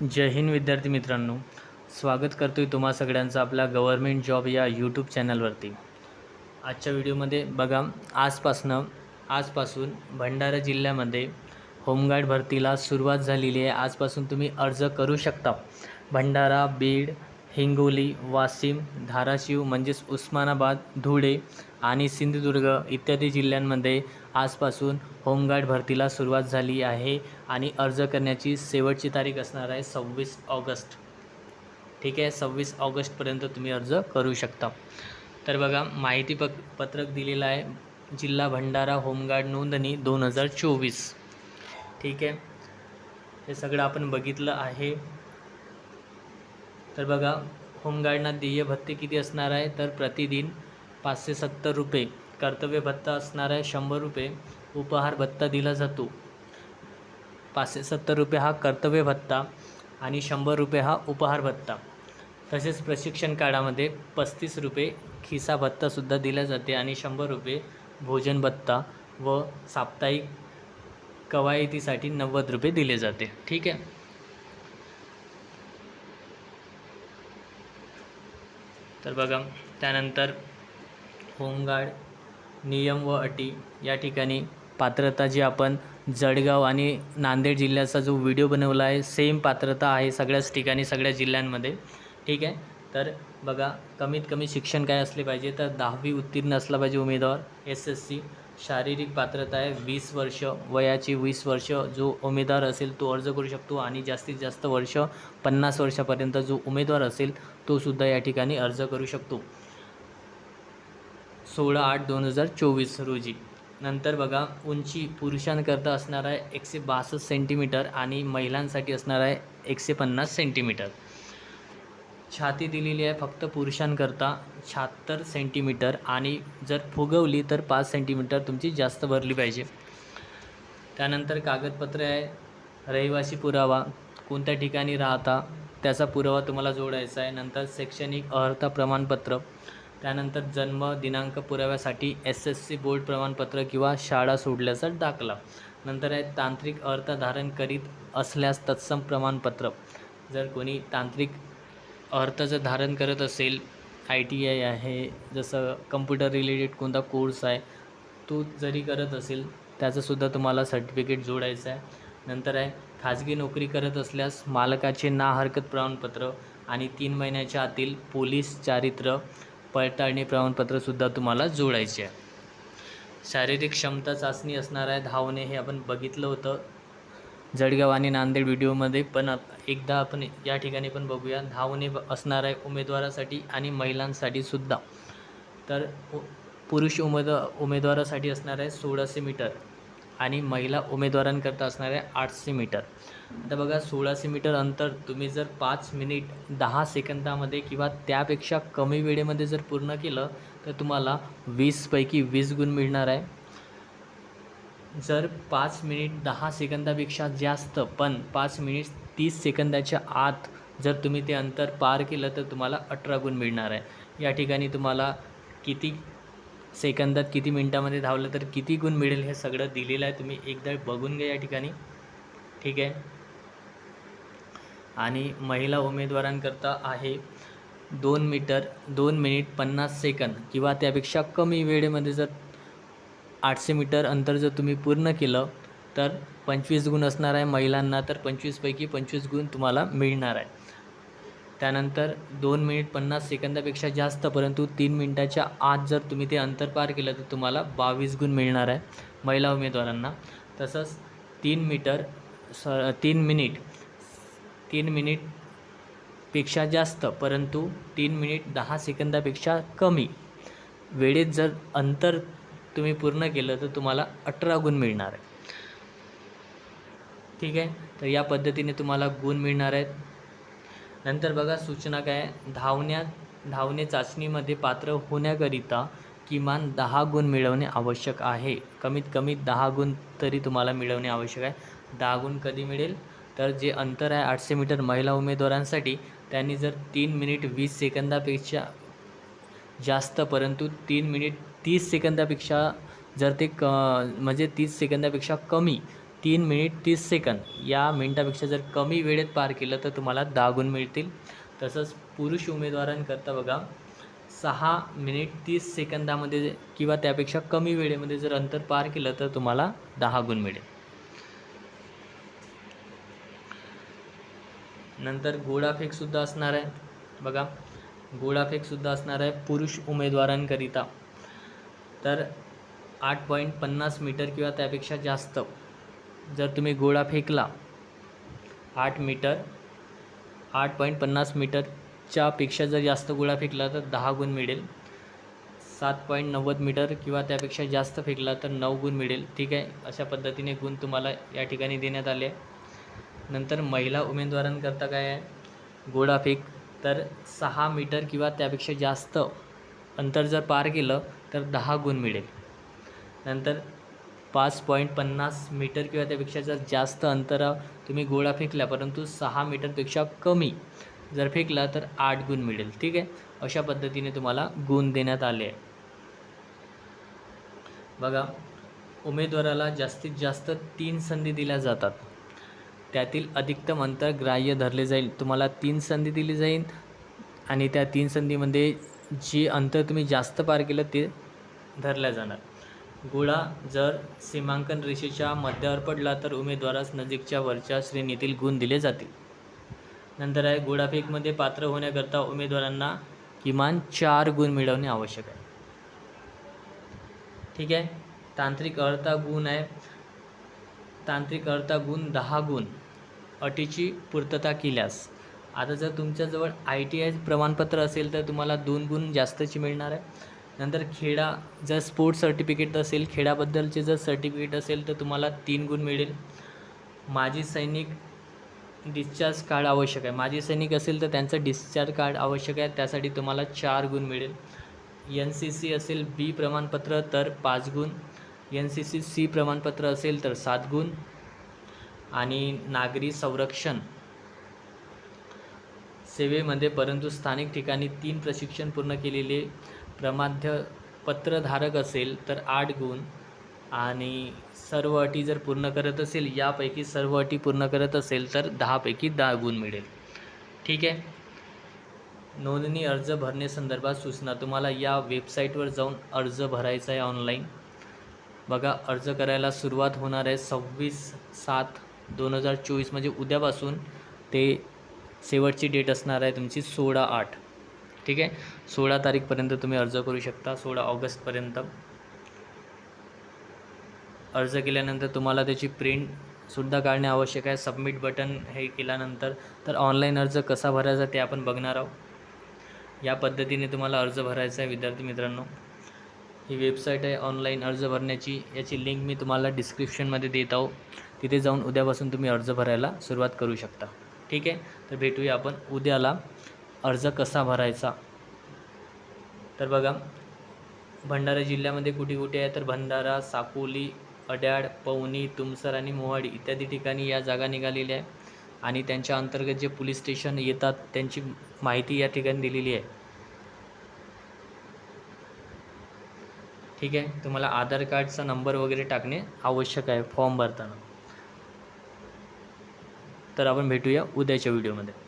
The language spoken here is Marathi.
जय हिंद विद्यार्थी मित्रांनो. स्वागत करतो आहे तुम्हा सगळ्यांचं आपल्या गव्हर्मेंट जॉब या यूट्यूब चॅनलवरती. आजच्या व्हिडिओमध्ये बघा आजपासनं आजपासून भंडारा जिल्ह्यामध्ये होमगार्ड भरतीला सुरुवात झालेली आहे. आजपासून तुम्ही अर्ज करू शकता. भंडारा बीड हिंगोली वाशिम धाराशिव म्हणजेच उस्मानाबाद धुळे आणि सिंधुदुर्ग इत्यादी जिल्ह्यांमध्ये आजपासून होमगार्ड भरतीला सुरुवात झाली आहे आणि अर्ज करण्याची शेवटची तारीख असणार आहे सव्वीस ऑगस्ट. ठीक आहे सव्वीस ऑगस्टपर्यंत तुम्ही अर्ज करू शकता. तर बघा माहिती पक पत्रक दिलेलं आहे जिल्हा भंडारा होमगार्ड नोंदणी दोन हजार चोवीस. ठीक आहे हे सगळं आपण बघितलं आहे. तर बघा होमगार्डना देय भत्ते किती असणार आहे? तर प्रतिदिन पाचशे सत्तर रुपये. कर्तव्य भत्ता असणार आहे शंभर रुपये. उपहार भत्ता दिला जातो. पाचशे सत्तर रुपये हा कर्तव्य भत्ता आणि शंभर रुपये हा उपहार भत्ता. तसेच प्रशिक्षण काळामध्ये पस्तीस रुपये खिसा भत्तासुद्धा दिला जाते आणि शंभर रुपये भोजन भत्ता व साप्ताहिक कवायतीसाठी नव्वद रुपये दिले जाते. ठीक आहे? तर बघा त्यानंतर होमगार्ड नियम व अटी या ठिकाणी पात्रता जी आपण जळगाव आणि नांदेड जिल्ह्याचा जो व्हिडिओ बनवला आहे सेम पात्रता आहे सगळ्याच ठिकाणी सगळ्या जिल्ह्यांमध्ये. ठीक आहे? तर बघा कमीत कमी शिक्षण काय असले पाहिजे? तर दहावी उत्तीर्ण असला पाहिजे उमेदवार एस एस सी शारीरिक पात्रता आहे वीस वर्ष वयाची वीस वर्ष जो उमेदवार असेल तो अर्ज करू शकतो आणि जास्तीत जास्त वर्ष पन्नास वर्षापर्यंत जो उमेदवार असेल तो सुद्धा या ठिकाणी अर्ज करू शकतो. सोळा आठ दोन हजार चोवीस रोजी. नंतर बघा उंची पुरुषांकरता असणार आहे एकशे बासष्ट सेंटीमीटर आणि महिलांसाठी असणार आहे एकशे पन्नास सेंटीमीटर छाती दिलेली आहे फक्त पुरुषांकरता शहात्तर सेंटीमीटर आणि जर फुगवली तर पाच सेंटीमीटर तुमची जास्त भरली पाहिजे. त्यानंतर कागदपत्रे आहे रहिवासी पुरावा कोणत्या ठिकाणी राहता त्याचा पुरावा तुम्हाला जोडायचा आहे. नंतर शैक्षणिक अर्हता प्रमाणपत्र त्यानंतर जन्म दिनांक पुराव्यासाठी एस एस सी बोर्ड प्रमाणपत्र किंवा शाळा सोडल्याचा दाखला. नंतर आहे तांत्रिक अर्थ धारण करीत असल्यास तत्सम प्रमाणपत्र. जर कोणी तांत्रिक अर्थाचं धारण करत असेल आय टी आय आहे जसं कम्प्युटर रिलेटेड कोणता कोर्स आहे तो जरी करत असेल त्याचंसुद्धा तुम्हाला सर्टिफिकेट जोडायचं आहे. नंतर आहे खाजगी नोकरी करत असल्यास मालकाचे ना हरकत प्रमाणपत्र आणि तीन महिन्याच्या आतील पोलीस चारित्र्य पडताळणी प्रमाणपत्रसुद्धा तुम्हाला जोडायचे आहे. शारीरिक क्षमता चाचणी असणार आहे धावणे हे आपण बघितलं होतं. जळगाव आणि नांदेड व्हिडिओमध्ये पण एकदा आपण या ठिकाणी पण बघूया. धावणे ब- असणार आहे उमेदवारासाठी आणि महिलांसाठी सुद्धा. तर पुरुष उमेद उमेदवारासाठी असणार आहे सोळाशे मीटर आणि महिला उमेदवारांकरता असणार आहे आठशे मीटर. आता बघा सोळाशे मीटर अंतर तुम्ही जर पाच मिनिट दहा सेकंदामध्ये किंवा त्यापेक्षा कमी वेळेमध्ये जर पूर्ण केलं तर तुम्हाला वीसपैकी वीस गुण मिळणार आहे. जर पाच मिनिट दहा सेकंदापेक्षा जास्त पण पाच मिनिट तीस सेकंदाच्या आत जर तुम्ही ते अंतर पार केलं तर तुम्हाला अठरा गुण मिळणार आहे. या ठिकाणी तुम्हाला किती सेकंदात किती मिनटामध्ये धावलं तर किती गुण मिळेल हे सगळं दिलेलं आहे. तुम्ही एकदा बघून घ्या या ठिकाणी. ठीक आहे? आणि महिला उमेदवारांकरता आहे दोन मीटर दोन मिनिट पन्नास सेकंद किंवा त्यापेक्षा कमी वेळेमध्ये जर आठशे मीटर अंतर जर तुम्ही पूर्ण केलं तर पंचवीस गुण असणार आहे महिलांना तर पंचवीसपैकी पंचवीस गुण तुम्हाला मिळणार आहे. त्यानंतर दोन मिनिट पन्नास सेकंदापेक्षा जास्त परंतु तीन मिनटाच्या आत जर तुम्ही ते अंतर पार केलं तर तुम्हाला बावीस गुण मिळणार आहे महिला उमेदवारांना. तसंच तीन मीटर स तीन मिनिट तीन मिनिटपेक्षा जास्त परंतु तीन मिनिट दहा सेकंदापेक्षा कमी. वेळेत जर अंतर तुम्ही पूर्ण केलं तर तुम्हाला अठरा गुण मिळणार आहे ठीक आहे? तर या पद्धतीने तुम्हाला गुण मिळणार आहेत. नंतर बघा सूचना काय धावण्या धावणे चाचणीमध्ये पात्र होण्याकरिता किमान दहा गुण मिळवणे आवश्यक आहे. कमीत कमी दहा गुण तरी तुम्हाला मिळवणे आवश्यक आहे. दहा गुण कधी मिळेल? तर जे अंतर आहे आठशे मीटर महिला उमेदवारांसाठी त्यांनी जर तीन मिनिट वीस सेकंदापेक्षा जास्त परंतु तीन मिनिट तीस सेकंदापेक्षा जर ते क म्हणजे तीस सेकंदापेक्षा कमी तीन मिनिट तीस सेकंद या मिनटापेक्षा जर कमी वेळेत पार केलं तर तुम्हाला दहा गुण मिळतील. तसंच पुरुष उमेदवारांकरता बघा सहा मिनिट तीस सेकंदामध्ये किंवा त्यापेक्षा कमी वेळेमध्ये जर अंतर पार केलं तर तुम्हाला दहा गुण मिळेल. नंतर गोळाफेकसुद्धा असणार आहे. बघा गोळाफेकसुद्धा असणार आहे पुरुष उमेदवारांकरिता. तर आठ पॉईंट पन्नास मीटर किंवा त्यापेक्षा जास्त. जर तुम्ही गोळा फेकला आठ मीटर आठ पॉईंट पन्नास मीटरच्या पेक्षा जर जास्त गोळा फेकला तर दहा गुण मिळेल. सात पॉईंट नव्वद मीटर किंवा त्यापेक्षा जास्त फेकला तर नऊ गुण मिळेल. ठीक आहे? अशा पद्धतीने गुण तुम्हाला या ठिकाणी देण्यात आले नंतर महिला उमेदवारांकरता काय आहे? गोळाफेक तर सहा मीटर किंवा त्यापेक्षा जास्त अंतर जर पार केलं तर दहा गुण मिळेल. नंतर पाच पॉईंट पन्नास मीटर किंवा त्यापेक्षा जर जास्त अंतरा तुम्ही गोळा फेकला परंतु सहा मीटरपेक्षा कमी जर फेकला तर आठ गुण मिळेल. ठीक आहे? अशा पद्धतीने तुम्हाला गुण देण्यात आले आहे. बघा उमेदवाराला जास्तीत जास्त तीन संधी दिल्या जातात. त्यातील अधिकतम अंतर ग्राह्य धरले जाईल. तुम्हाला तीन संधी दिली जाईल आणि त्या तीन संधीमध्ये जे अंतर तुम्ही जास्त पार केलं ते धरल्या जाणार. गोळा जर सीमांकन रेषेच्या मध्यावर पडला तर उमेदवारास नजीकच्या वरच्या श्रेणीतील गुण दिले जातील. नंतर आहे गोळाफेकमध्ये पात्र होण्याकरता उमेदवारांना किमान चार गुण मिळवणे आवश्यक आहे. ठीक आहे? तांत्रिक अर्था गुण आहे. तांत्रिक अर्था गुण दहा गुण. अटीची पूर्तता केल्यास आता जर तुमच्याजवळ आय टी आय प्रमाणपत्र असेल तर तुम्हाला दोन गुण जास्तची मिळणार आहे. नंतर खेळा जर स्पोर्ट्स सर्टिफिकेट असेल खेळाबद्दलचे जर सर्टिफिकेट असेल तर तुम्हाला तीन गुण मिळेल. माजी सैनिक डिस्चार्ज कार्ड आवश्यक आहे. माजी सैनिक असेल तर त्यांचं डिस्चार्ज कार्ड आवश्यक आहे. त्यासाठी तुम्हाला चार गुण मिळेल. एन सी सी असेल बी प्रमाणपत्र तर पाच गुण. एन सी सी सी प्रमाणपत्र असेल तर सात गुण. आणि नागरी संरक्षण सेवेमध्ये परंतु स्थानिक ठिकाणी तीन प्रशिक्षण पूर्ण केलेले प्रमाध्य पत्रधारक असेल तर आठ गुण. आणि सर्व अटी जर पूर्ण करत असेल यापैकी सर्व अटी पूर्ण करत असेल तर दहापैकी दहा गुण मिळेल. ठीक आहे? नोंदणी अर्ज भरण्यासंदर्भात सूचना. तुम्हाला या वेबसाईटवर जाऊन अर्ज भरायचा आहे ऑनलाईन. बघा अर्ज करायला सुरुवात होणार आहे सव्वीस सात दोन हजार चोवीस म्हणजे उद्यापासून ते शेवटची डेट असणार आहे तुमची सोळा आठ. ठीक आहे? सोळा तारीखपर्यंत तुम्ही अर्ज करू शकता सोळा ऑगस्टपर्यंत. अर्ज केल्यानंतर तुम्हाला त्याची प्रिंटसुद्धा काढणे आवश्यक आहे. सबमिट बटन हे केल्यानंतर. तर ऑनलाईन अर्ज कसा भरायचा ते आपण बघणार आहोत. या पद्धतीने तुम्हाला अर्ज भरायचा आहे विद्यार्थी मित्रांनो. ही वेबसाईट आहे ऑनलाईन अर्ज भरण्याची. याची लिंक मी तुम्हाला डिस्क्रिप्शनमध्ये देत आहो तिथे जाऊन उद्यापासून तुम्ही अर्ज भरायला सुरुवात करू शकता. ठीक आहे? तर भेटूया आपण. उद्याला अर्ज कसा भरायचा? तर बघा भंडारा जिल्ह्यामध्ये कुठे कुठे आहे? तर भंडारा साकोली अड्याळ पवनी तुमसर आणि मोहाडी इत्यादी ठिकाणी या जागा निघालेल्या आहे आणि त्यांच्या अंतर्गत जे पोलीस स्टेशन येतात त्यांची माहिती या ठिकाणी दिलेली आहे. ठीक आहे? तुम्हाला आधार कार्डचा नंबर वगैरे टाकणे आवश्यक आहे. फॉर्म भरताना. तर आपण भेटूया उद्याच्या व्हिडिओमध्ये.